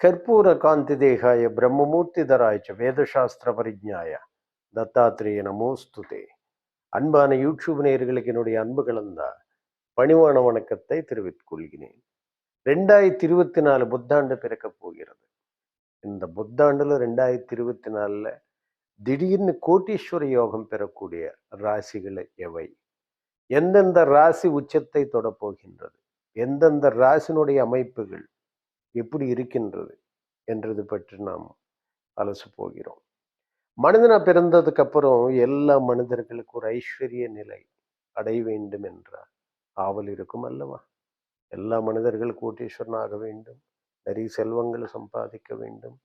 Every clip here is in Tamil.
ಕರ್ಪೂರ ಕಾಂತಿದೇಹಾಯ பிரம்மமூர்த்திதராய ச வேதசாஸ்திர பரிஜாய தத்தாத்திரேய நமோஸ்துதே அன்பான யூடியூப் நேயர்களுக்கு என்னுடைய அன்பு கலந்த பணிவான வணக்கத்தை தெரிவித்துக் கொள்கிறேன் ரெண்டாயிரத்தி இருபத்தி நாலு புத்தாண்டு பிறக்கப் போகிறது இந்த புத்தாண்டுல ரெண்டாயிரத்தி இருபத்தி நாலுல திடீர்னு கோட்டீஸ்வர யோகம் பெறக்கூடிய ராசிகள் எவை எந்தெந்த ராசி உச்சத்தை தொடப்போகின்றது? எந்தெந்த ராசினுடைய அமைப்புகள் எப்படி இருக்கின்றது? என்றது பற்றி நாம் அலசு போகிறோம். மனிதனை பிறந்ததுக்கு அப்புறம் எல்லா மனிதர்களுக்கும் ஒரு ஐஸ்வர்ய நிலை அடைய வேண்டும் என்ற ஆவல் இருக்கும் அல்லவா? எல்லா மனிதர்கள் கோட்டீஸ்வரன் ஆக வேண்டும். நிறைய செல்வங்களை சம்பாதிக்க வேண்டும்.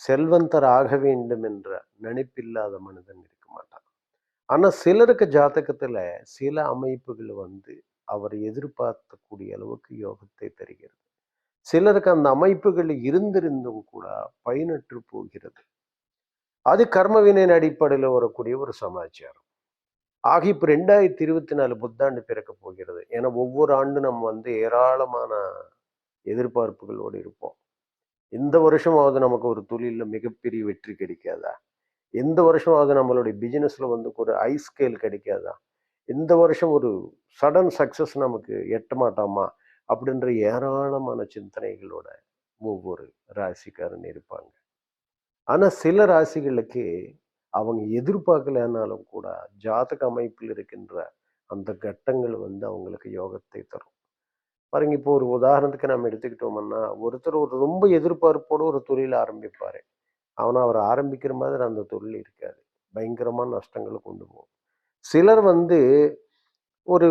செல்வந்தர் ஆக வேண்டும் என்ற நினைப்பில்லாத மனிதன் இருக்க மாட்டான். ஆனா சிலருக்கு ஜாதகத்துல சில அமைப்புகள் வந்து அவர் எதிர்பார்க்கக்கூடிய அளவுக்கு யோகத்தை தருகிறது. சிலருக்கு அந்த அமைப்புகள் இருந்திருந்தும் கூட பயனற்று போகிறது. அது கர்மவினையின் அடிப்படையில் வரக்கூடிய ஒரு சமாச்சாரம். ஆக இப்போ ரெண்டாயிரத்தி இருபத்தி நாலு புத்தாண்டு பிறக்க போகிறது. ஏன்னா ஒவ்வொரு ஆண்டும் நம்ம வந்து ஏராளமான எதிர்பார்ப்புகளோடு இருப்போம். இந்த வருஷமாவது நமக்கு ஒரு தொழிலில் மிகப்பெரிய வெற்றி கிடைக்காதா? இந்த வருஷமாவது நம்மளுடைய பிஸ்னஸில் வந்து ஒரு ஐ ஸ்கேல் கிடைக்காதா? இந்த வருஷம் ஒரு சடன் சக்ஸஸ் நமக்கு எட்ட மாட்டாமா அப்படின்ற ஏராளமான சிந்தனைகளோட ஒவ்வொரு ராசிக்காரன் இருப்பாங்க. ஆனால் சில ராசிகளுக்கு அவங்க எதிர்பார்க்கலனாலும் கூட ஜாதக அமைப்பில் இருக்கின்ற அந்த கட்டங்கள் வந்து அவங்களுக்கு யோகத்தை தரும். பாருங்க இப்போ ஒரு உதாரணத்துக்கு நம்ம எடுத்துக்கிட்டோம்னா ஒருத்தர் ஒரு ரொம்ப எதிர்பார்ப்போடு ஒரு தொழில் ஆரம்பிப்பாரு. அவனை அவர் ஆரம்பிக்கிற மாதிரி அந்த தொழில் இருக்காது. பயங்கரமான நஷ்டங்களை கொண்டு போகும். சிலர் வந்து ஒரு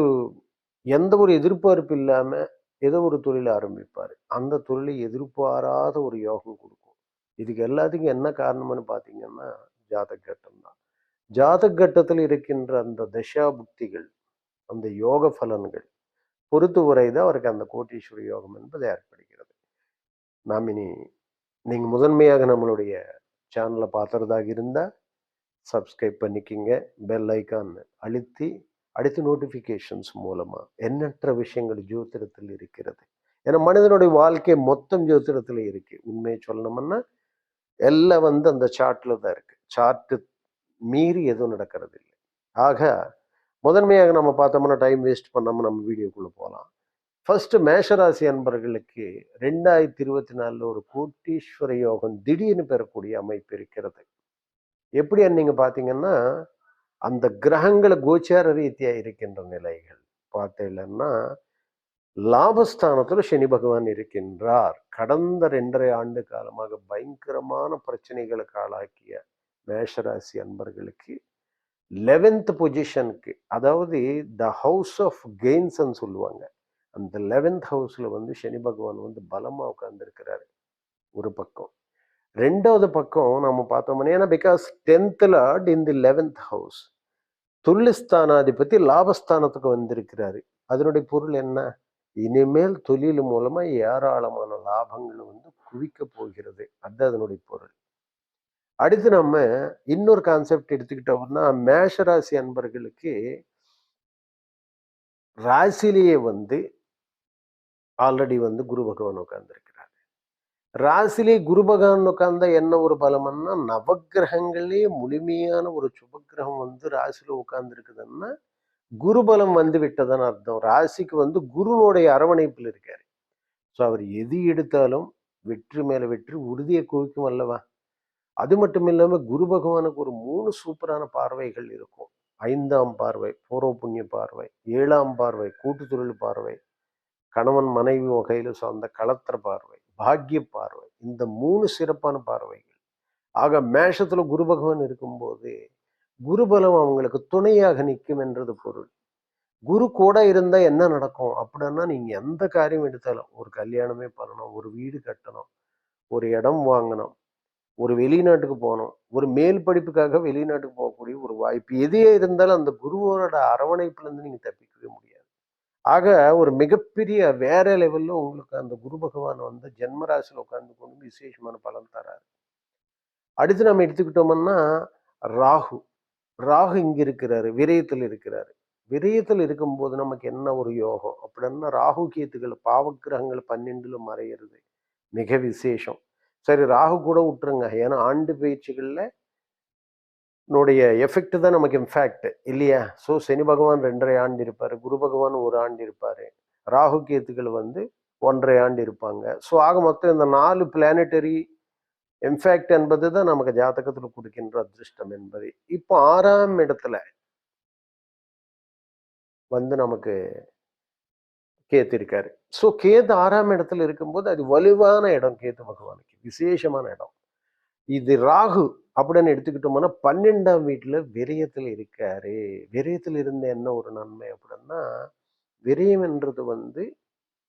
எந்த ஒரு எதிர்பார்ப்பு இல்லாமல் ஏதோ ஒரு தொழில் ஆரம்பிப்பார். அந்த தொழிலை எதிர்பாராத ஒரு யோகம் கொடுக்கும். இதுக்கு எல்லாத்துக்கும் என்ன காரணம்னு பார்த்தீங்கன்னா ஜாதக கட்டம்தான் ஜாதக கட்டத்தில் இருக்கின்ற அந்த தசா புக்திகள் அந்த யோக பலன்கள் பொறுத்து உரைதான் அவருக்கு அந்த கோட்டீஸ்வர யோகம் என்பது ஏற்படுகிறது. நாம் இனி நீங்கள் முதன்மையாக நம்மளுடைய சேனலை பார்த்துறதாக இருந்தால் சப்ஸ்கிரைப் பண்ணிக்கிங்க. பெல் ஐக்கான் அழுத்தி அடுத்த நோட்டிஃபிகேஷன்ஸ் மூலமாக எண்ணற்ற விஷயங்கள் ஜோதிடத்தில் இருக்கிறது. ஏன்னா மனிதனுடைய வாழ்க்கை மொத்தம் ஜோதிடத்தில் இருக்குது உண்மையை சொல்லணும்னா எல்லாம் வந்து அந்த சார்ட்டில் தான் இருக்குது சார்ட்டு மீறி எதுவும் நடக்கிறது இல்லை ஆக முதன்மையாக நம்ம பார்த்தோம்னா டைம் வேஸ்ட் பண்ணாமல் நம்ம வீடியோக்குள்ளே போகலாம். ஃபர்ஸ்ட் மேஷராசி அன்பர்களுக்கு ரெண்டாயிரத்தி இருபத்தி நாலில் ஒரு கோட்டீஸ்வர யோகம் திடீர்னு பெறக்கூடிய அமைப்பு இருக்கிறது. எப்படி நீங்கள் பார்த்தீங்கன்னா அந்த கிரகங்களை கோச்சார ரீதியாக இருக்கின்ற நிலைகள். பார்த்தீங்கன்னா லாபஸ்தானத்தில் சனி பகவான் இருக்கின்றார். கடந்த ரெண்டரை ஆண்டு காலமாக பயங்கரமான பிரச்சனைகளுக்கு ஆளாக்கிய மேஷராசி அன்பர்களுக்கு லெவன்த் பொசிஷனுக்கு அதாவது த ஹவுஸ் ஆஃப் கெயின்ஸ்ன்னு சொல்லுவாங்க. அந்த லெவன்த் ஹவுஸில் வந்து சனி பகவான் வந்து பலமாக உட்காந்துருக்கிறாரு ஒரு பக்கம். ரெண்டாவது பக்கம் நம்ம பார்த்தோம்னா ஏன்னா because tenth lord in the eleventh house தொழில்ஸ்தானாதிபதி லாபஸ்தானத்துக்கு வந்திருக்கிறாரு. அதனுடைய பொருள் என்ன? இனிமேல் தொழில் மூலமாக ஏராளமான லாபங்கள் வந்து குவிக்க போகிறது. அது அதனுடைய பொருள். அடுத்து நம்ம இன்னொரு கான்செப்ட் எடுத்துக்கிட்டோம்னா மேஷராசி அன்பர்களுக்கு ராசிலேயே வந்து ஆல்ரெடி வந்து குரு பகவான் உட்கார்ந்துருக்கிறார் ராசிலே குரு பகவான் உட்கார்ந்தா என்ன ஒரு பலம்னா நவகிரகங்களே முழுமையான ஒரு சுபகிரகம் வந்து ராசியில உட்கார்ந்துருக்குதுன்னா குரு குருபலம் வந்து விட்டதுன்னு அர்த்தம். ராசிக்கு வந்து குருனுடைய அரவணைப்பில் இருக்காரு. ஸோ அவர் எது எடுத்தாலும் வெற்றி மேலே வெற்றி உறுதியை குவிக்கும் அல்லவா? அது மட்டும் இல்லாமல் குரு பகவானுக்கு ஒரு மூணு சூப்பரான பார்வைகள் இருக்கும். ஐந்தாம் பார்வை பூர்வ புண்ணிய பார்வை ஏழாம் பார்வை கூட்டு பார்வை கணவன் மனைவி வகையில் சார்ந்த களத்திர பார்வை பாக்கிய பார்வை இந்த மூணு சிறப்பான பார்வைகள். ஆக மேஷத்துல குரு பகவான் இருக்கும்போது குருபலம் அவங்களுக்கு துணையாக நிற்கும் என்றது பொருள். குரு கூட இருந்தால் என்ன நடக்கும்? அப்படின்னா நீங்க எந்த காரியம் எடுத்தாலும் ஒரு கல்யாணமே பண்ணணும் ஒரு வீடு கட்டணும் ஒரு இடம் வாங்கணும் ஒரு வெளிநாட்டுக்கு போகணும் ஒரு மேல் படிப்புக்காக வெளிநாட்டுக்கு போகக்கூடிய ஒரு வாய்ப்பு எதே இருந்தாலும் அந்த குருவோட அரவணைப்புலேருந்து நீங்கள் நீங்க தப்பிக்கவே முடியாது. ஆக ஒரு மிகப்பெரிய வேற லெவலில் உங்களுக்கு அந்த குரு பகவான் வந்து ஜென்மராசியில் உட்கார்ந்து கொண்டு விசேஷமான பலன் தராரு. அடுத்து நம்ம எடுத்துக்கிட்டோம்னா ராகு. ராகு இங்க இருக்கிறாரு விரயத்தில் இருக்கிறாரு. விரயத்தில் இருக்கும்போது நமக்கு என்ன ஒரு யோகம்? அப்படின்னா ராகு கேத்துகள் பாவக்கிரகங்கள் பன்னெண்டுல மறையிறது. மிக விசேஷம். சரி ராகு கூட விட்டுருங்க. ஏன்னா ஆண்டு பயிற்சிகளில் னுடைய எஃபெக்ட் தான் நமக்கு இன்ஃபேக்ட் இல்லையா? ஸோ சனி பகவான் ரெண்டரை ஆண்டு இருப்பார். குரு பகவான் ஒரு ஆண்டு இருப்பார். ராகு கேத்துக்கள் வந்து ஒன்றரை ஆண்டு இருப்பாங்க. ஸோ ஆக மொத்தம் இந்த நாலு பிளானட்டரி இன்ஃபேக்ட் என்பது தான் நமக்கு ஜாதகத்தில் கொடுக்கின்ற அதிர்ஷ்டம் என்பது. இப்போ ஆறாம் இடத்துல வந்து நமக்கு கேத்து இருக்காரு. ஸோ கேத்து ஆறாம் இடத்துல இருக்கும்போது அது வலுவான இடம் கேத்து பகவானுக்கு. விசேஷமான இடம். இது ராகு. அப்படின்னு எடுத்துக்கிட்டோம்னா பன்னெண்டாம் வீட்டில் விரயத்தில் இருக்காரு. விரயத்தில் இருந்த என்ன ஒரு நன்மை அப்படின்னா விரயம் என்றது வந்து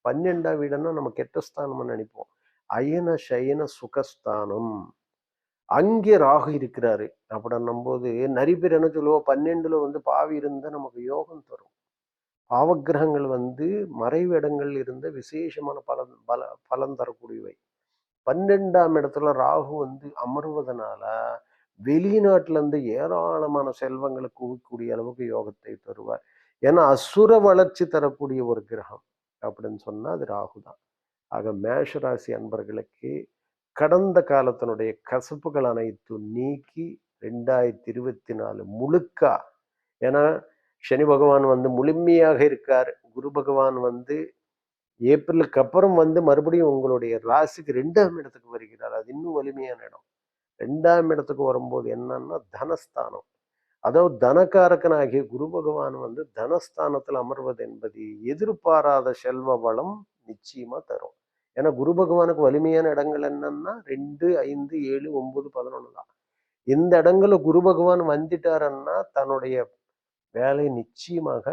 பன்னெண்டாம் வீடுன்னா நம்ம கெட்ட ஸ்தானம்னு நினைப்போம். அயன சயன சுகஸ்தானம். அங்கே ராகு இருக்கிறாரு அப்படின்னும் போது நிறைய பேர் என்ன சொல்லுவோம் பன்னெண்டுல வந்து பாவி இருந்தா நமக்கு யோகம் தரும். பாவகிரகங்கள் வந்து மறைவு இடங்கள் இருந்த விசேஷமான பலன் பல பலன் தரக்கூடியவை. பன்னெண்டாம் இடத்துல ராகு வந்து அமர்வதனால வெளிநாட்டுல இருந்து ஏராளமான செல்வங்களை குவிக்கக்கூடிய அளவுக்கு யோகத்தை தருவார். ஏன்னா அசுர வளர்ச்சி தரக்கூடிய ஒரு கிரகம் அப்படின்னு சொன்னா அது ராகு தான். ஆக மேஷராசி அன்பர்களுக்கு கடந்த காலத்தினுடைய கசப்புகள் அனைத்தும் நீக்கி ரெண்டாயிரத்தி இருபத்தி நாலு முழுக்கா ஏன்னா சனி பகவான் வந்து முழுமையாக இருக்கார். குரு பகவான் வந்து ஏப்ரலுக்கு அப்புறம் வந்து மறுபடியும் உங்களுடைய ராசிக்கு ரெண்டாம் இடத்துக்கு வருகிறார். அது இன்னும் வலிமையான இடம். ரெண்டாம் இடத்துக்கு வரும்போது என்னன்னா தனஸ்தானம். அதாவது தனக்காரக்கனாகிய குரு பகவான் வந்து தனஸ்தானத்தில் அமர்வது என்பது எதிர்பாராத செல்வ வளம் நிச்சயமா தரும். ஏன்னா குரு பகவானுக்கு வலிமையான இடங்கள் என்னன்னா ரெண்டு ஐந்து ஏழு ஒன்பது பதினொன்று தான். இந்த இடங்கள்ல குரு பகவான் வந்துட்டாருன்னா தன்னுடைய வேலை நிச்சயமாக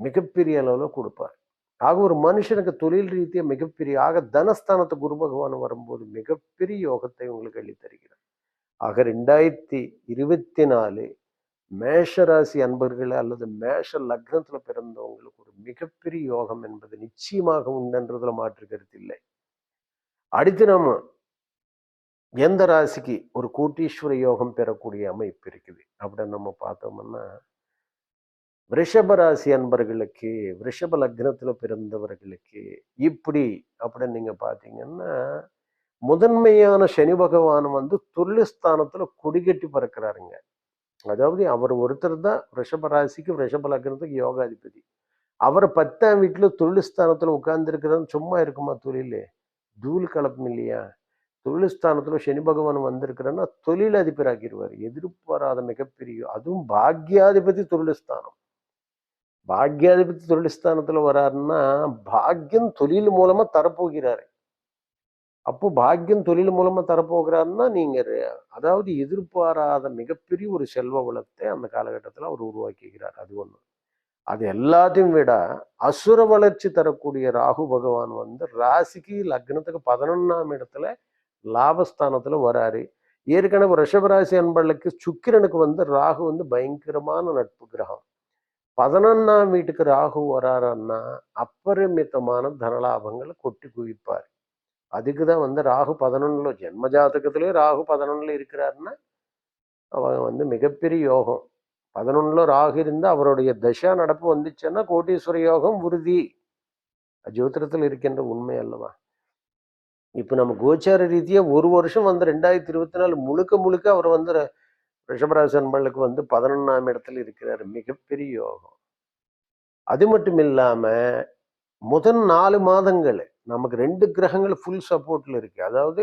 மிகப்பெரிய அளவில் கொடுப்பார். ஆக ஒரு மனுஷனுக்கு தொழில் ரீதியாக மிகப்பெரிய ஆக தனஸ்தானத்து குரு பகவான் வரும்போது மிகப்பெரிய யோகத்தை உங்களுக்கு அள்ளி தருகிறார். ஆக ரெண்டாயிரத்தி இருபத்தி நாலு மேஷராசி அன்பர்கள் அல்லது மேஷ லக்னத்துல பிறந்தவங்களுக்கு ஒரு மிகப்பெரிய யோகம் என்பது நிச்சயமாக உண்டுன்றதுல மாற்று கருத்து இல்லை. அடுத்து நாம எந்த ராசிக்கு ஒரு கோட்டீஸ்வர யோகம் பெறக்கூடிய அமைப்பு இருக்குது. அப்படின்னு நம்ம பார்த்தோம்னா ரிஷப ராசி அன்பர்களுக்கு ரிஷப லக்னத்தில் பிறந்தவர்களுக்கு இப்படி அப்படின்னு நீங்கள் பார்த்தீங்கன்னா முதன்மையான சனி பகவான் வந்து தொழில்ஸ்தானத்துல கொடிகட்டி பறக்கிறாருங்க. அதாவது அவர் ஒருத்தர் தான் ரிஷப ராசிக்கு ரிஷப லக்னத்துக்கு யோகாதிபதி. அவர் பத்தாம் வீட்டில் தொழில்ஸ்தானத்துல உட்கார்ந்துருக்கிறதுன்னு சும்மா இருக்குமா தொழில்? தூள் கலப்பம் இல்லையா? தொழில்ஸ்தானத்தில் சனி பகவான் வந்திருக்கிறன்னா தொழில் அதிபராக்கிடுவார் எதிர்பாராத மிகப்பெரிய அதுவும் பாக்யாதிபதி தொழில்ஸ்தானம் பாக்யாதிபதி தொழில்ஸ்தானத்துல வராருன்னா பாக்கியம் தொழில் மூலமா தரப்போகிறாரு. அப்போ பாக்கியம் தொழில் மூலமா தரப்போகிறாருன்னா நீங்க அதாவது எதிர்பாராத மிகப்பெரிய ஒரு செல்வ வளத்தை அந்த காலகட்டத்தில் அவர் உருவாக்கிக்கிறார் அது ஒன்று அது எல்லாத்தையும் விட அசுர வளர்ச்சி தரக்கூடிய ராகு பகவான் வந்து ராசிக்கு லக்னத்துக்கு பதினொன்னாம் இடத்துல லாபஸ்தானத்துல வராரு. ஏற்கனவே ரிஷபராசி அன்பர்களுக்கு சுக்கிரனுக்கு வந்து ராகு வந்து பயங்கரமான நட்பு கிரகம். பதினொன்னாம் வீட்டுக்கு ராகு வராருன்னா அப்பரிமிதமான தனலாபங்களை கொட்டி குவிப்பார். அதுக்கு தான் வந்து ராகு பதினொன்னுல ஜென்மஜாதகத்திலே ராகு பதினொன்னுல இருக்கிறாருன்னா அவங்க வந்து மிகப்பெரிய யோகம். பதினொன்னுல ராகு இருந்தால் அவருடைய தசா நடப்பு வந்துச்சுன்னா கோட்டீஸ்வர யோகம் உறுதி. ஜோதிடத்தில் இருக்கின்ற உண்மை அல்லவா? இப்போ நம்ம கோச்சார ரீதியாக ஒரு வருஷம் வந்து ரெண்டாயிரத்தி இருபத்தி நாலு முழுக்க முழுக்க அவர் வந்து ரிஷபராசி அன்பர்களுக்கு வந்து பதினொன்றாம் இடத்துல இருக்கிறார். மிகப்பெரிய யோகம். அது மட்டும் இல்லாமல் முதல் நாலு மாதங்கள் நமக்கு ரெண்டு கிரகங்கள் ஃபுல் சப்போர்ட்ல இருக்கு. அதாவது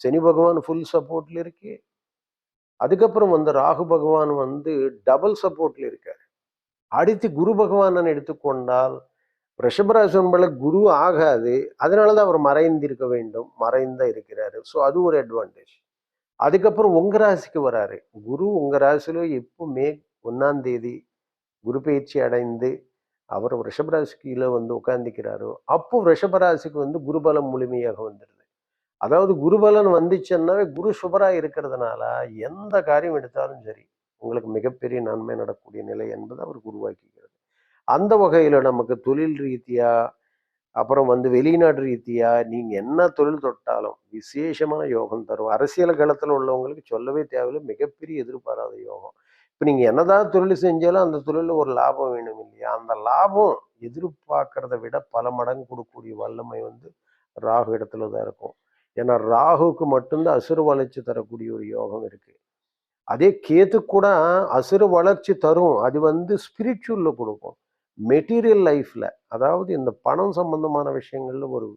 சனி பகவான் ஃபுல் சப்போர்ட்ல இருக்கு. அதுக்கப்புறம் வந்து ராகு பகவான் வந்து டபுள் சப்போர்ட்ல இருக்கார். அடுத்து குரு பகவான் எடுத்துக்கொண்டால் ரிஷபராசி அன்பர்களுக்கு குரு ஆகாது. அதனால தான் அவர் மறைந்திருக்க வேண்டும். மறைந்தா இருக்கிறாரு. ஸோ அது ஒரு அட்வான்டேஜ் அதுக்கப்புறம் உங்க ராசிக்கு வராரு. குரு உங்க ராசியில இப்போ மே ஒன்னாம் தேதி குரு பயிற்சி அடைந்து அவர் ரிஷபராசிக்குள்ள வந்து உட்காந்துக்கிறாரோ அப்போ ரிஷபராசிக்கு வந்து குருபலம் முழுமையாக வந்துடுது அதாவது குருபலன் வந்துச்சுன்னாவே குரு சுபரா இருக்கிறதுனால எந்த காரியம் எடுத்தாலும் சரி உங்களுக்கு மிகப்பெரிய நன்மை நடக்கக்கூடிய நிலை என்பதை அவர் உருவாக்கிக்கிறது அந்த வகையில் நமக்கு தொழில் ரீதியாக அப்புறம் வந்து வெளிநாடு ரீதியா நீங்கள் என்ன தொழில் தொட்டாலும் விசேஷமான யோகம் தரும். அரசியல் களத்தில் உள்ளவங்களுக்கு சொல்லவே தேவையில்லை. மிகப்பெரிய எதிர்பாராத யோகம். இப்போ நீங்கள் என்னதான் தொழில் செஞ்சாலும் அந்த தொழிலில் ஒரு லாபம் வேணும் இல்லையா? அந்த லாபம் எதிர்பார்க்கறத விட பல மடங்கு கொடுக்கக்கூடிய வல்லமை வந்து ராகு இடத்துல தான் இருக்கும். ஏன்னா ராகுக்கு மட்டும்தான் அசுர வளர்ச்சி தரக்கூடிய ஒரு யோகம் இருக்குது அதே கேத்து கூட அசுர வளர்ச்சி தரும். அது வந்து ஸ்பிரிச்சுவலில் கொடுக்கும். மெட்டீரியல் லைஃப்பில் அதாவது இந்த பணம் சம்பந்தமான விஷயங்களில் ஒரு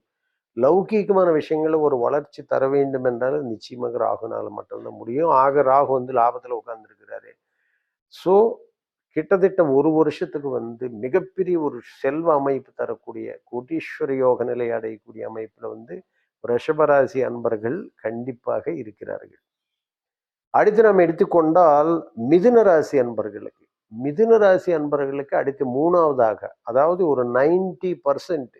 லௌகீகமான விஷயங்களில் ஒரு வளர்ச்சி தர வேண்டும் என்றால் நிச்சயமாக ராகுனால மட்டும்தான் முடியும். ஆக ராகு வந்து லாபத்தில் உட்கார்ந்துருக்கிறாரு. ஸோ கிட்டத்தட்ட ஒரு வருஷத்துக்கு வந்து மிகப்பெரிய ஒரு செல்வ அமைப்பு தரக்கூடிய கோட்டீஸ்வர யோக நிலை அடையக்கூடிய அமைப்பில் வந்து ரிஷபராசி அன்பர்கள் கண்டிப்பாக இருக்கிறார்கள். அடுத்து நாம் எடுத்துக்கொண்டால் மிதுன ராசி அன்பர்களுக்கு. மிதுன ராசி அன்பர்களுக்கு அடுத்து மூணாவதாக அதாவது ஒரு நைன்டி பர்சன்ட்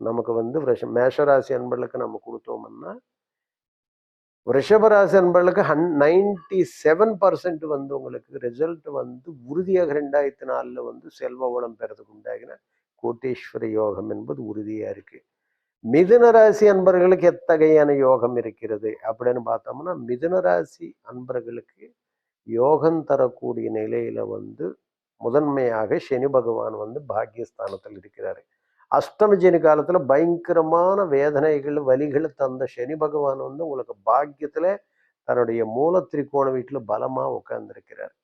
நமக்கு வந்து ரிஷ மேஷராசி அன்பர்களுக்கு நம்ம கொடுத்தோம்னா ரிஷபராசி அன்பர்களுக்கு ஹன் நைன்டி செவன் பர்சன்ட் வந்து உங்களுக்கு ரிசல்ட் வந்து உறுதியாக ரெண்டாயிரத்தி நாலில் வந்து செல்வ வளம் பெறதுக்கு உண்டாகின கோட்டேஸ்வர யோகம் என்பது உறுதியாக இருக்கு. மிதுன ராசி அன்பர்களுக்கு எத்தகையான யோகம் இருக்கிறது அப்படின்னு பார்த்தோம்னா மிதுன ராசி அன்பர்களுக்கு யோகம் தரக்கூடிய நிலையில வந்து முதன்மையாக சனி பகவான் வந்து பாக்கியஸ்தானத்தில் இருக்கிறாரு. அஷ்டம சனி காலத்துல பயங்கரமான வேதனைகள் வலிகள் தந்த சனி பகவான் வந்து உங்களுக்கு பாக்கியத்துல தன்னுடைய மூல திரிகோண வீட்டுல பலமா உட்கார்ந்துருக்கிறார்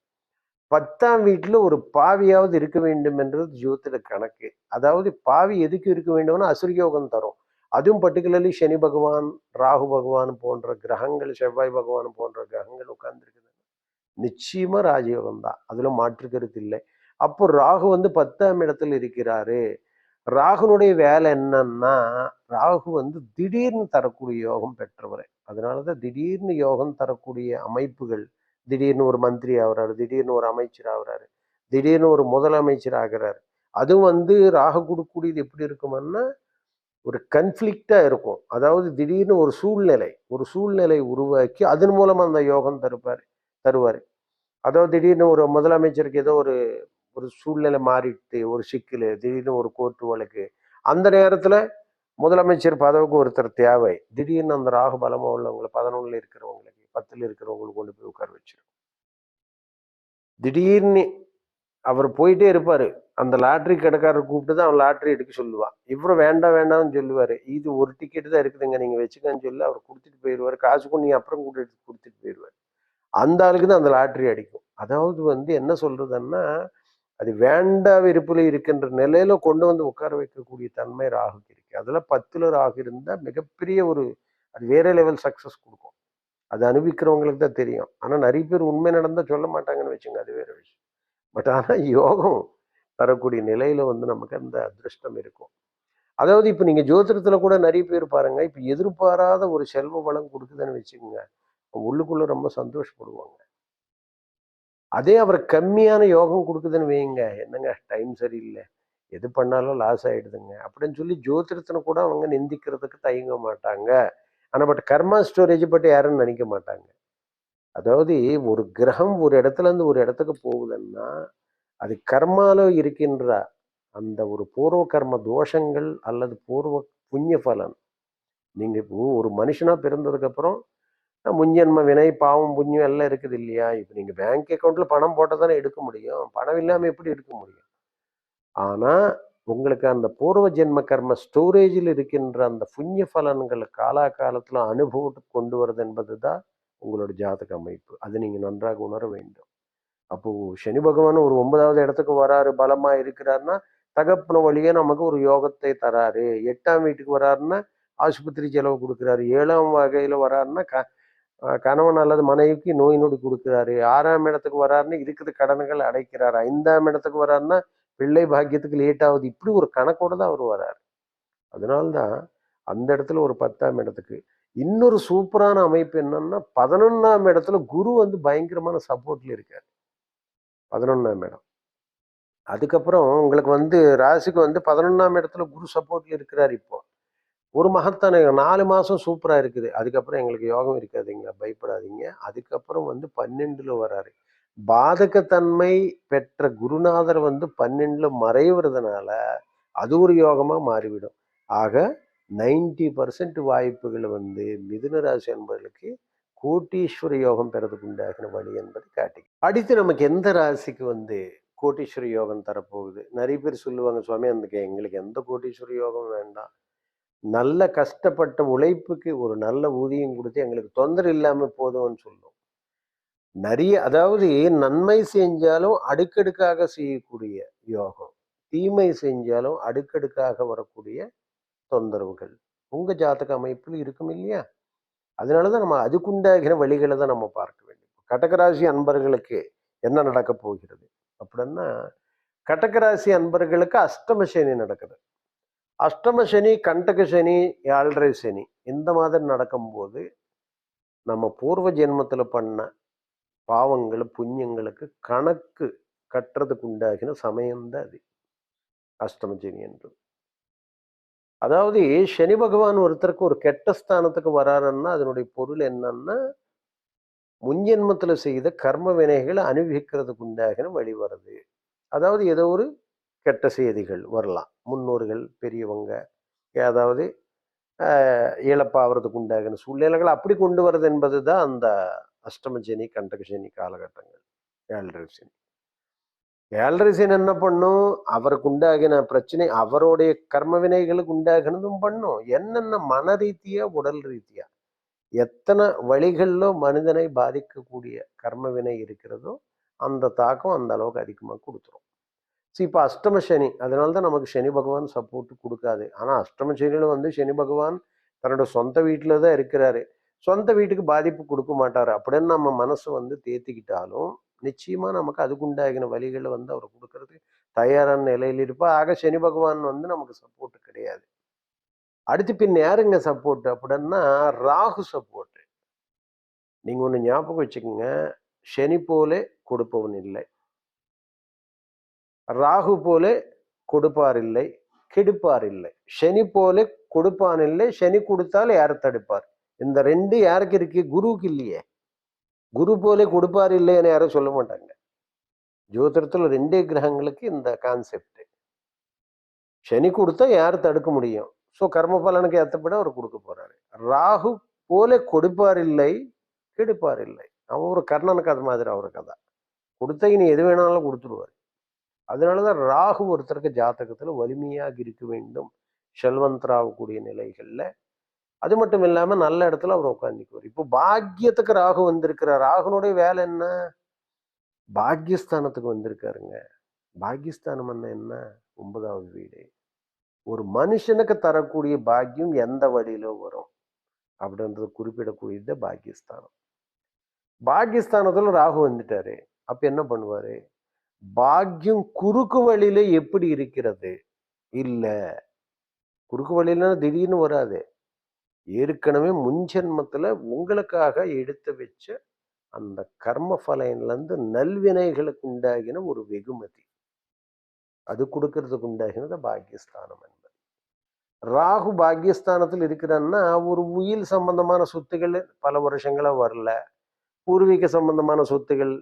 பத்தாம் வீட்டில் ஒரு பாவியாவது இருக்க வேண்டும் என்றது ஜோதிட கணக்கு. அதாவது பாவி எதுக்கு இருக்க வேண்டும்னா அசுரயோகம் தரும். அதுவும் பர்டிகுலர்லி சனி பகவான் ராகு பகவான் போன்ற கிரகங்கள் செவ்வாய் பகவான் போன்ற கிரகங்கள் உட்கார்ந்துருக்கு நிச்சயமா ராஜயோகம் தான். அதுல மாற்று கருத்து இல்லை. அப்போ ராகு வந்து பத்தாம் இடத்துல இருக்கிறாரு. ராகுனுடைய வேலை என்னன்னா ராகு வந்து திடீர்னு தரக்கூடிய யோகம் பெற்றவர். அதனாலதான் திடீர்னு யோகம் தரக்கூடிய அமைப்புகள் திடீர்னு ஒரு மந்திரி ஆகுறாரு திடீர்னு ஒரு அமைச்சர் ஆகுறாரு திடீர்னு ஒரு முதலமைச்சர் ஆகிறாரு. அதுவும் வந்து ராகு கொடுக்கக்கூடியது எப்படி இருக்குமான்னா ஒரு கன்ஃப்ளிக்டா இருக்கும். அதாவது திடீர்னு ஒரு சூழ்நிலை ஒரு சூழ்நிலை உருவாக்கி அதன் மூலமாக அந்த யோகம் தருப்பார் தருவார். அதாவது திடீர்னு ஒரு முதலமைச்சருக்கு ஏதோ ஒரு ஒரு சூழ்நிலை மாறிட்டு ஒரு சிக்கல் திடீர்னு ஒரு கோர்ட்டு வழக்கு. அந்த நேரத்துல முதலமைச்சர் பதவிக்கு ஒருத்தர் தேவை. திடீர்னு அந்த ராகு பலமாக உள்ளவங்களை பதினொன்னுல இருக்கிறவங்களுக்கு பத்துல இருக்கிறவங்களுக்கு கொண்டு போய் உட்கார வச்சிடும் திடீர்னு அவர் போயிட்டே இருப்பார். அந்த லாட்ரி கடைக்காரர் கூப்பிட்டு தான் அவன் லாட்ரி எடுக்க சொல்லுவான். இவரும் வேண்டாம் வேண்டாம்னு சொல்லுவாரு. இது ஒரு டிக்கெட் தான் இருக்குதுங்க நீங்க வச்சுக்கன்னு சொல்லி அவர் கொடுத்துட்டு போயிடுவார் காசு கொண்டு நீ அப்புறம் கூட்டிட்டு கொடுத்துட்டு போயிடுவாரு அந்த ஆளுக்கு தான் அந்த லாட்ரி அடிக்கும். அதாவது வந்து என்ன சொல்றதுன்னா அது வேண்டா விருப்பில் இருக்கின்ற நிலையில கொண்டு வந்து உட்கார வைக்கக்கூடிய தன்மை ராகுக்கு இருக்கு. அதில் பத்துல ராகு இருந்தால் மிகப்பெரிய ஒரு அது வேற லெவல் சக்சஸ் கொடுக்கும். அது அனுபவிக்கிறவங்களுக்கு தான் தெரியும். ஆனால் நிறைய பேர் உண்மை நடந்தால் சொல்ல மாட்டாங்கன்னு வச்சுங்க அது வேற விஷயம். பட் ஆனால் யோகம் தரக்கூடிய நிலையில வந்து நமக்கு அந்த அதிருஷ்டம் இருக்கும். அதாவது இப்போ நீங்கள் ஜோதிடத்தில் கூட நிறைய பேர் பாருங்க இப்போ எதிர்பாராத ஒரு செல்வ வளம் கொடுக்குதுன்னு வச்சுக்கோங்க. உள்ளுக்குள்ளே ரொம்ப சந்தோஷப்படுவாங்க. அதே அவர் கம்மியான யோகம் கொடுக்குதுன்னு வைங்க என்னங்க டைம் சரியில்லை. எது பண்ணாலும் லாஸ் ஆகிடுதுங்க அப்படின்னு சொல்லி ஜோதிடத்தனை கூட அவங்க நிந்திக்கிறதுக்கு தயங்க மாட்டாங்க. ஆனால் பட் கர்மா ஸ்டோரேஜ் பற்றி யாரும் நினைக்க மாட்டாங்க. அதாவது ஒரு கிரகம் ஒரு இடத்துல இருந்து ஒரு இடத்துக்கு போகுதுன்னா அது கர்மால இருக்கின்ற அந்த ஒரு பூர்வ கர்ம தோஷங்கள் அல்லது பூர்வ புண்ணிய பலன். நீங்கள் இப்போ ஒரு மனுஷனாக பிறந்ததுக்கப்புறம் முன்ஜென்ம வினை பாவம் புண்ணியம் எல்லாம் இருக்குது இல்லையா? இப்போ நீங்கள் பேங்க் அக்கௌண்ட்ல பணம் போட்டால் தானே எடுக்க முடியும். பணம் இல்லாமல் எப்படி எடுக்க முடியும்? ஆனால் உங்களுக்கு அந்த பூர்வ ஜென்ம கர்ம ஸ்டோரேஜில் இருக்கின்ற அந்த புண்ணிய பலன்களை காலாகாலத்தில் அனுபவத்துக்கு கொண்டு வருது என்பதுதான் உங்களோட ஜாதக அமைப்பு. அது நீங்கள் நன்றாக உணர வேண்டும். அப்போ சனி பகவான் ஒரு ஒன்பதாவது இடத்துக்கு வராரு பலமா இருக்கிறாருன்னா தகப்பன வழியே நமக்கு ஒரு யோகத்தை தராரு. எட்டாம் வீட்டுக்கு வராருன்னா ஆஸ்பத்திரி செலவு கொடுக்குறாரு. ஏழாம் வகையில் வராருன்னா க கணவன் அல்லது மனைவிக்கு நோய் நொடி கொடுக்குறாரு. ஆறாம் இடத்துக்கு வராருன்னா இருக்குது கடன்கள் அடைக்கிறாரு. ஐந்தாம் இடத்துக்கு வராருன்னா பிள்ளை பாக்கியத்துக்கு லேட் ஆகுது. இப்படி ஒரு கணக்கோட தான் அவர் வராரு. அதனால்தான் அந்த இடத்துல ஒரு பத்தாம் இடத்துக்கு. இன்னொரு சூப்பரான அமைப்பு என்னன்னா பதினொன்னாம் இடத்துல குரு வந்து பயங்கரமான சப்போர்ட்ல இருக்காரு. பதினொன்னாம் இடம். அதுக்கப்புறம் உங்களுக்கு வந்து ராசிக்கு வந்து பதினொன்னாம் இடத்துல குரு சப்போர்ட்ல இருக்கிறார் இப்போ. ஒரு மகத்தான நாலு மாதம் சூப்பரா இருக்குது. அதுக்கப்புறம் எங்களுக்கு யோகம் இருக்காதுங்க பயப்படாதீங்க. அதுக்கப்புறம் வந்து பன்னெண்டுல வராரு. பாதகத்தன்மை பெற்ற குருநாதர் வந்து பன்னெண்டுல மறைவுறதுனால அது ஒரு யோகமா மாறிவிடும். ஆக நைன்டி பர்சன்ட் வாய்ப்புகள் வந்து மிதுன ராசி என்பவர்களுக்கு கோட்டீஸ்வர யோகம் பெறதுக்கு உண்டாகின வழி என்பதை காட்டி. அடுத்து நமக்கு எந்த ராசிக்கு வந்து கோட்டீஸ்வர யோகம் தரப்போகுது? நிறைய பேர் சொல்லுவாங்க சுவாமி அந்த எங்களுக்கு எந்த கோட்டீஸ்வர யோகம் வேண்டாம். நல்ல கஷ்டப்பட்ட உழைப்புக்கு ஒரு நல்ல ஊதியம் கொடுத்து எங்களுக்கு தொந்தரவு இல்லாமல் போதும்னு சொல்லும். நிறைய அதாவது நன்மை செஞ்சாலும் அடுக்கடுக்காக செய்யக்கூடிய யோகம் தீமை செஞ்சாலும் அடுக்கடுக்காக வரக்கூடிய தொந்தரவுகள். உங்க ஜாதக அமைப்பில் இருக்கும் இல்லையா? அதனாலதான் நம்ம அதுக்குண்டாகிற வழிகளை தான் நம்ம பார்க்க வேண்டும். கடகராசி அன்பர்களுக்கு என்ன நடக்க போகிறது? அப்படின்னா கடகராசி அன்பர்களுக்கு அஷ்டம சனி நடக்குது. அஷ்டம சனி கண்டக சனி ஏழரை சனி இந்த மாதிரி நடக்கும்போது நம்ம பூர்வ ஜென்மத்துல பண்ண பாவங்கள் புண்ணியங்களுக்கு கணக்கு கட்டுறதுக்கு உண்டாகின சமயம்தான் அது. அஷ்டம சனி என்றது அதாவது சனி பகவான் ஒருத்தருக்கு ஒரு கெட்ட ஸ்தானத்துக்கு வராருன்னா அதனுடைய பொருள் என்னன்னா முன்ஜென்மத்தில் செய்த கர்ம வினைகளை அனுபவிக்கிறதுக்கு உண்டாகின வழி வருது அதாவது ஏதோ ஒரு கெட்ட செய்திகள் வரலாம். முன்னோர்கள் பெரியவங்க அதாவது ஆஹ், இழப்பாகிறதுக்கு உண்டாகின சூழ்நிலைகள் அப்படி கொண்டு வர்றது என்பது தான் அந்த அஷ்டமசனி கண்டகசனி காலகட்டங்கள். ஏழரை சனி. ஏழரை சனி என்ன பண்ணும்? அவருக்கு உண்டாகின பிரச்சனை அவருடைய கர்ம வினைகளுக்கு உண்டாகினதும் பண்ணும். என்னென்ன மன ரீதியா உடல் ரீதியா எத்தனை வழிகளிலும் மனிதனை பாதிக்கக்கூடிய கர்ம வினை இருக்கிறதோ அந்த தாக்கம் அந்த அளவுக்கு அதிகமாக கொடுத்துரும். ஸோ இப்போ அஷ்டம சனி அதனால தான் நமக்கு சனி பகவான் சப்போர்ட் கொடுக்காது. ஆனால் அஷ்டம சனியில் வந்து சனி பகவான் தன்னோட சொந்த வீட்டில் தான் இருக்கிறாரு. சொந்த வீட்டுக்கு பாதிப்பு கொடுக்க மாட்டார். அப்படின்னு நம்ம மனசு வந்து தேத்திக்கிட்டாலும் நிச்சயமாக நமக்கு அதுக்குண்டாகின வழிகளை வந்து அவர் கொடுக்கறதுக்கு தயாரான நிலையில் இருப்பா ஆக சனி பகவான் வந்து நமக்கு சப்போர்ட் கிடையாது. அடுத்து பின் யாருங்க சப்போர்ட் அப்படின்னா ராகு சப்போர்ட் நீங்கள் ஒன்று ஞாபகம் வச்சுக்கோங்க. சனி போலே கொடுப்பவன் இல்லை. ராகு போல கொடுப்பார் இல்லை கெடுப்பார் இல்லை சனி போல கொடுப்பான் இல்லை சனி கொடுத்தால் யார் தடுப்பார்? இந்த ரெண்டு யாருக்கு இருக்கு? குருவுக்கு இல்லையே. குரு போல கொடுப்பார் இல்லைன்னு யாரும் சொல்ல மாட்டாங்க. ஜோதிடத்துல ரெண்டே கிரகங்களுக்கு இந்த கான்செப்ட் சனி கொடுத்தா யார் தடுக்க முடியும்? ஸோ கர்ம பலனுக்கு ஏற்றப்பட அவர் கொடுக்க போறாரு. ராகு போல கொடுப்பார் இல்லை கெடுப்பார் இல்லை அவர் ஒரு கர்ணனுக்கு அது மாதிரி அவர் கதை கொடுத்தா இனி எது வேணாலும் கொடுத்துருவார். அதனாலதான் ராகு ஒருத்தருக்கு ஜாதகத்துல வலிமையாக இருக்க வேண்டும். செல்வந்தராகக்கூடிய நிலைகள்ல. அது மட்டும் இல்லாம நல்ல இடத்துல அவர் உட்காந்துக்குவார் இப்போ பாக்கியத்துக்கு ராகு வந்திருக்கிறார். ராகுனுடைய வேலை என்ன? பாக்கியஸ்தானத்துக்கு வந்திருக்காருங்க. பாக்கியஸ்தானம் என்ன என்ன? ஒன்பதாவது வீடு. ஒரு மனுஷனுக்கு தரக்கூடிய பாக்கியம் எந்த வழியில வரும். அப்படின்றது குறிப்பிடக்கூடியது பாக்கியஸ்தானம். பாக்கியஸ்தானத்துல ராகு வந்துட்டாரு. அப்ப என்ன பண்ணுவாரு? பாக்கியம் குறுக்கு வழியில எப்படி இருக்கிறது? இல்லை. குறுக்கு வழியில திடீர்னு வராது. ஏற்கனவே முன்ஜென்மத்தில் உங்களுக்காக எடுத்து வச்ச அந்த கர்ம பலன்ல இருந்து நல்வினைகளுக்கு உண்டாகின ஒரு வெகுமதி. அது கொடுக்கறதுக்கு உண்டாகினது பாக்கியஸ்தானம் என்பது. ராகு பாக்கியஸ்தானத்தில் இருக்கிறன்னா ஒரு உயில் சம்பந்தமான சொத்துகள் பல வருஷங்களா வரல. பூர்வீக சம்பந்தமான சொத்துகள்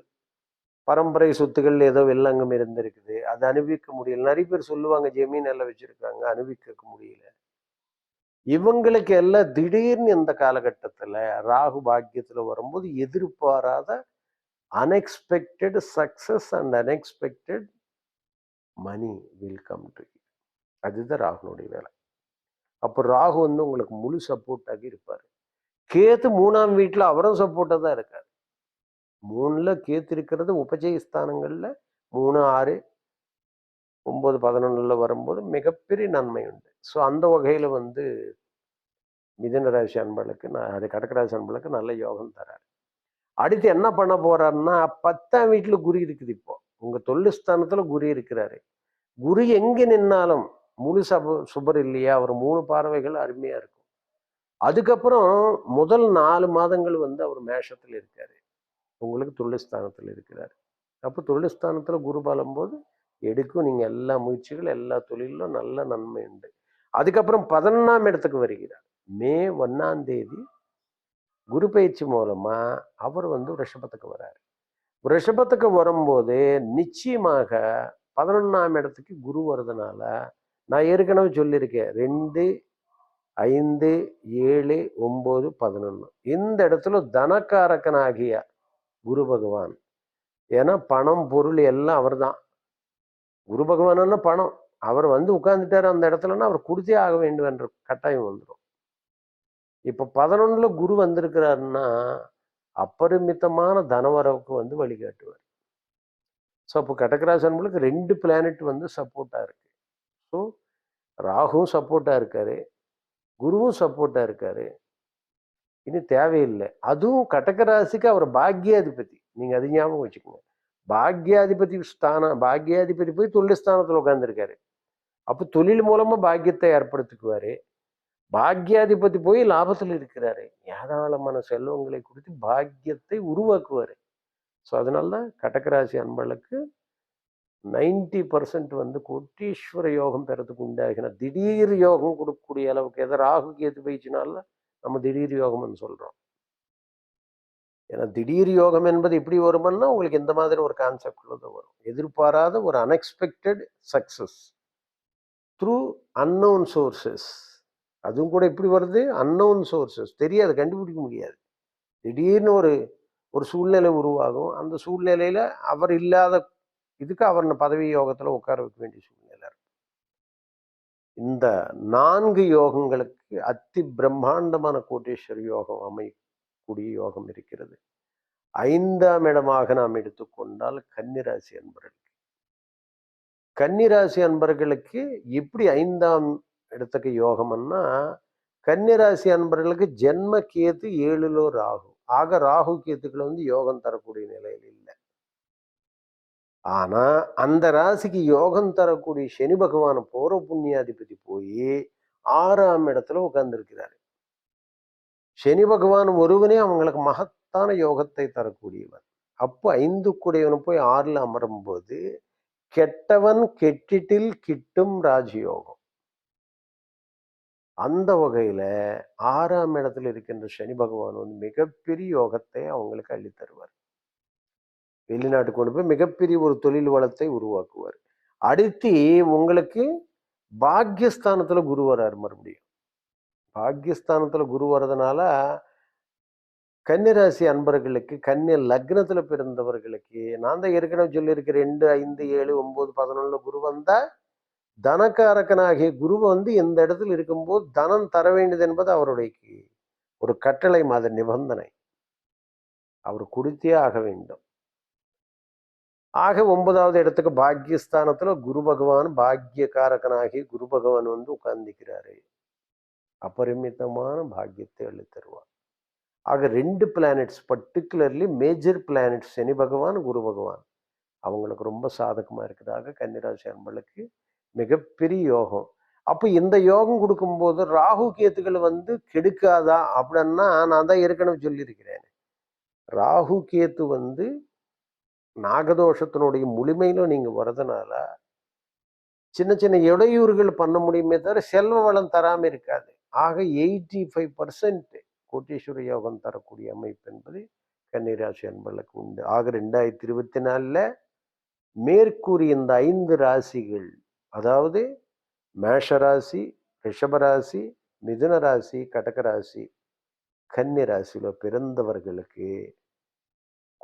பரம்பரை சொத்துக்கள் ஏதோ வெள்ளங்கம் இருந்திருக்குது. அதை அனுபவிக்க முடியல. நிறைய பேர் சொல்லுவாங்க ஜெமீன் எல்லாம் வச்சிருக்காங்க அனுபவிக்க முடியல. இவங்களுக்கு எல்லாம் திடீர்னு இந்த காலகட்டத்துல ராகு பாக்கியத்தில் வரும்போது எதிர்பாராத unexpected success and unexpected money will come to அதுதான் ராகுனுடைய வேலை. அப்போ ராகு வந்து உங்களுக்கு முழு சப்போர்ட்டாக இருப்பார். கேத்து மூணாம் வீட்டில் அவரும் சப்போர்ட்டாக தான் இருக்கார். மூணுல கேத்து இருக்கிறது உபஜய ஸ்தானங்கள்ல மூணு ஆறு ஒம்பது பதினொன்னுல வரும்போது மிகப்பெரிய நன்மை உண்டு. ஸோ அந்த வகையில் வந்து மிதுன ராசி அன்பளுக்கு நான் அது கடகராசி அன்பளுக்கு நல்ல யோகம் தராரு. அடுத்து என்ன பண்ண போறாருன்னா பத்தாம் வீட்டில் குரு இருக்குது இப்போ. உங்கள் தொழில் ஸ்தானத்தில் குரு இருக்கிறாரு. குரு எங்கே நின்னாலும் முழு சப சுபர் இல்லையா? அவர் மூணு பார்வைகள் அருமையாக இருக்கும். அதுக்கப்புறம் முதல் நாலு மாதங்கள் வந்து அவர் மேஷத்தில் இருக்காரு. உங்களுக்கு தொழில்ஸ்தானத்தில் இருக்கிறார். அப்போ தொழில்ஸ்தானத்தில் குரு பலம் போது எடுக்கும் நீங்கள் எல்லா முயற்சிகளும் எல்லா தொழிலும் நல்ல நன்மை உண்டு. அதுக்கப்புறம் பதினொன்றாம் இடத்துக்கு வருகிறார். மே ஒன்னாம் தேதி குரு பயிற்சி மூலமாக அவர் வந்து ரிஷபத்துக்கு வராரு. ரிஷபத்துக்கு வரும்போது நிச்சயமாக பதினொன்றாம் இடத்துக்கு குரு வர்றதுனால நான் ஏற்கனவே சொல்லியிருக்கேன். ரெண்டு ஐந்து ஏழு ஒம்பது பதினொன்று இந்த இடத்துல தனக்காரகனாகிய குரு பகவான். ஏன்னா பணம் பொருள் எல்லாம் அவர்தான் குரு பகவான்னா பணம். அவர் வந்து உட்கார்ந்துட்டார் அந்த இடத்துலன்னா அவர் கொடுத்தே ஆக வேண்டும் என்ற கட்டாயம் வந்துடும் இப்போ பதினொன்றில் குரு வந்திருக்கிறாருன்னா அப்பரிமித்தமான தனவரவுக்கு வந்து வழிகாட்டுவார். ஸோ அப்போ கடகராசி ரெண்டு பிளானட் வந்து சப்போர்ட்டாக இருக்கு. ஸோ ராகுவும் சப்போர்ட்டாக இருக்காரு. குருவும் சப்போர்ட்டாக இருக்காரு. இனி தேவையில்லை. அதுவும் கடகராசிக்கு அவர் பாக்யாதிபதி. நீங்க அது ஞாபகம் வச்சுக்கோங்க. பாக்யாதிபதி ஸ்தானம் பாக்யாதிபதி போய் தொழில் ஸ்தானத்தில் உட்காந்துருக்காரு அப்போ தொழில் மூலமா பாக்கியத்தை ஏற்படுத்திக்குவாரு. பாக்யாதிபதி போய் லாபத்தில் இருக்கிறாரு. ஏராளமான செல்வங்களை கொடுத்து பாக்கியத்தை உருவாக்குவார். ஸோ அதனால்தான் கடகராசி அன்பளுக்கு நைன்டி பர்சன்ட் வந்து கோட்டீஸ்வர யோகம் பெறதுக்கு உண்டாகின திடீர் யோகம் கொடுக்கக்கூடிய அளவுக்கு எதை ராகு கேது போயிடுச்சுனால நம்ம திடீர் யோகம்னு சொல்றோம். ஏன்னா திடீர் யோகம் என்பது எப்படி வருமானா உங்களுக்கு இந்த மாதிரி ஒரு கான்செப்ட் தான் வரும். எதிர்பாராத ஒரு unexpected success through unknown sources அதுவும் கூட எப்படி வருது? அன்னோன் சோர்சஸ் தெரியாது கண்டுபிடிக்க முடியாது. திடீர்னு ஒரு ஒரு சூழ்நிலை உருவாகும். அந்த சூழ்நிலையில அவர் இல்லாத இதுக்கு அவர் பதவி யோகத்துல உட்கார வைக்க வேண்டிய சூழ்நிலை இருக்கும் இந்த நான்கு யோகங்களுக்கு அத்தி பிரம்மாண்டமான கோட்டேஸ்வர யோகம் அமையக்கூடிய யோகம் இருக்கிறது. ஐந்தாம் இடமாக நாம் எடுத்துக்கொண்டால் கன்னிராசி அன்பர்களுக்கு. கன்னிராசி அன்பர்களுக்கு எப்படி ஐந்தாம் இடத்துக்கு யோகம்னா கன்னிராசி அன்பர்களுக்கு ஜென்ம கேத்து ஏழுலோ ராகு. ஆக ராகு கேத்துக்களை வந்து யோகம் தரக்கூடிய நிலையில் இல்லை. ஆனா அந்த ராசிக்கு யோகம் தரக்கூடிய சனி பகவான் போற புண்ணியாதிபதி போய் ஆறாம் இடத்துல உட்கார்ந்துருக்கிறாரு சனி பகவான் ஒருவனே அவங்களுக்கு மகத்தான யோகத்தை தரக்கூடியவர். அப்போ ஐந்து கூடையவனும் போய் ஆறுல அமரும் போது கெட்டவன் கெட்டிட்டில் கிட்டும் ராஜயோகம். அந்த வகையில ஆறாம் இடத்துல இருக்கின்ற சனி பகவான் வந்து மிகப்பெரிய யோகத்தை அவங்களுக்கு அள்ளித்தருவார். வெளிநாட்டுக்கு கொண்டு போய் மிகப்பெரிய ஒரு தொழில் வளத்தை உருவாக்குவார். அடுத்து உங்களுக்கு பாக்யஸ்தானத்தில் குரு வரார் மறுபடியும். பாக்யஸ்தானத்தில் குரு வர்றதுனால கன்னிராசி அன்பர்களுக்கு கன்னி லக்னத்துல பிறந்தவர்களுக்கு நான் தான் ஏற்கனவே சொல்லியிருக்கேன் ரெண்டு ஐந்து ஏழு ஒம்பது பதினொன்னுல குரு வந்தால் தனக்காரக்கனாகிய குரு வந்து இந்த இடத்துல இருக்கும்போது தனம் தர வேண்டியது என்பது அவருடைய ஒரு கட்டளை மாத நிபந்தனை. அவர் கொடுத்தே ஆக வேண்டும். ஆக ஒன்பதாவது இடத்துக்கு பாக்கியஸ்தானத்துல குரு பகவான் பாக்கியகாரகனாகி குரு பகவான் வந்து உட்கார்ந்திக்கிறாரு அபரிமிதமான பாக்கியத்தை அள்ளி ஆக ரெண்டு planets particularly major planets Shani பகவான் குரு பகவான். அவங்களுக்கு ரொம்ப சாதகமா இருக்கிறதாக கன்னிராசி அன்பளுக்கு மிகப்பெரிய யோகம். அப்போ இந்த யோகம் கொடுக்கும்போது ராகு கேத்துக்கள் வந்து கெடுக்காதா? அப்படின்னா நான் தான் ஏற்கனவே சொல்லியிருக்கிறேன். ராகு கேத்து வந்து நாகதோஷத்தினுடைய முழுமையில நீங்கள் வரதுனால சின்ன சின்ன இடையூறுகள் பண்ண முடியுமே தவிர செல்வ வளம் தராமல் இருக்காது. ஆக எயிட்டி ஃபைவ் பர்சன்ட் கோட்டீஸ்வர யோகம் தரக்கூடிய அமைப்பு என்பது கன்னிராசி அன்பர்களுக்கு உண்டு. ஆக ரெண்டாயிரத்தி இருபத்தி நாலில் மேற்கூறிய இந்த ஐந்து ராசிகள் அதாவது மேஷராசி ரிஷபராசி மிதுன ராசி கடகராசி கன்னி ராசியில் பிறந்தவர்களுக்கு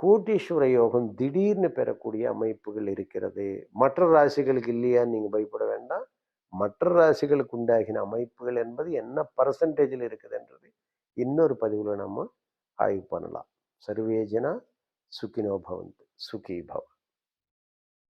கோட்டீஸ்வர யோகம் திடீர்னு பெறக்கூடிய அமைப்புகள் இருக்கிறது. மற்ற ராசிகளுக்கு இல்லையான்னு நீங்கள் பயப்பட வேண்டாம். மற்ற ராசிகளுக்கு உண்டாகின அமைப்புகள் என்பது என்ன பர்சன்டேஜில் இருக்குதுன்றது இன்னொரு பதிவில் நம்ம ஆய்வு பண்ணலாம். சர்வேஜனா சுகினோ பவந்து. சுகி பவன்